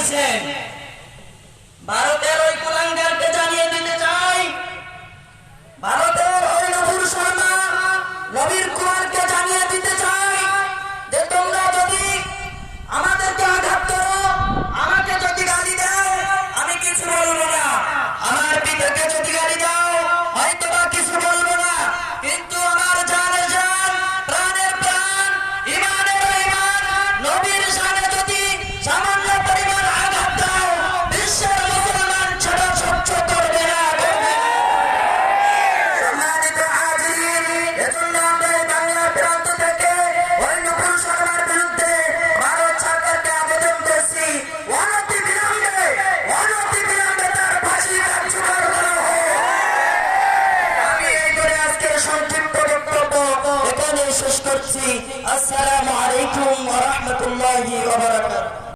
দিয়েছে ভারতের ওই কুলাঙ্গারকে জানিয়ে দিতে চাই। ভারতের ওই নবীর শর্মা নবীর কুমারকে জানিয়ে দিতে চাই আমাকে যদি গালি দেয় আমি কিছু বলব না। আমার পিতাকে যদি গালি দাও করছি আসসালামু আলাইকুম ওয়া রাহমাতুল্লাহি ওয়া বারাকাতুহু